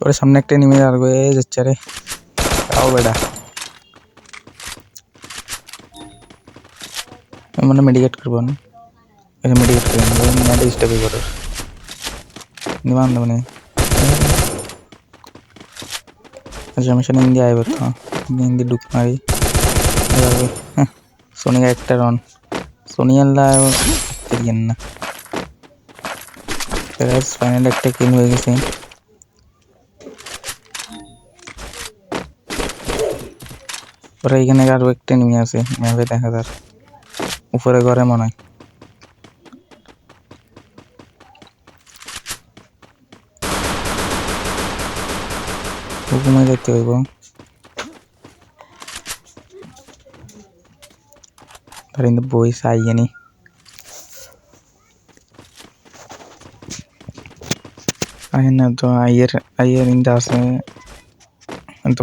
ওরে, সামনে একটা নেমে এ যাচ্ছে রে। তাও বেটা। মানে মেডিকেট করব না। মেডিকেট করে করো। দেবো না ইন্ডিয়া আইব তো। হিন্দি ঢুক মারি। এভাবে। হ্যাঁ সোনিয়া একটা রন সোনিয়াল্লা তেরিয়েন না। ফাইনাল একটা কিল হয়ে গেছে। ওরা এখানে আরও একটা নেমে আছে ম্যাপে দেখা যার উপরে ঘরে মনে হয়। দেখতে হইব। তার কিন্তু বই চাই জানি তো আইয়ের আইয়ের ইন্দা আছে তো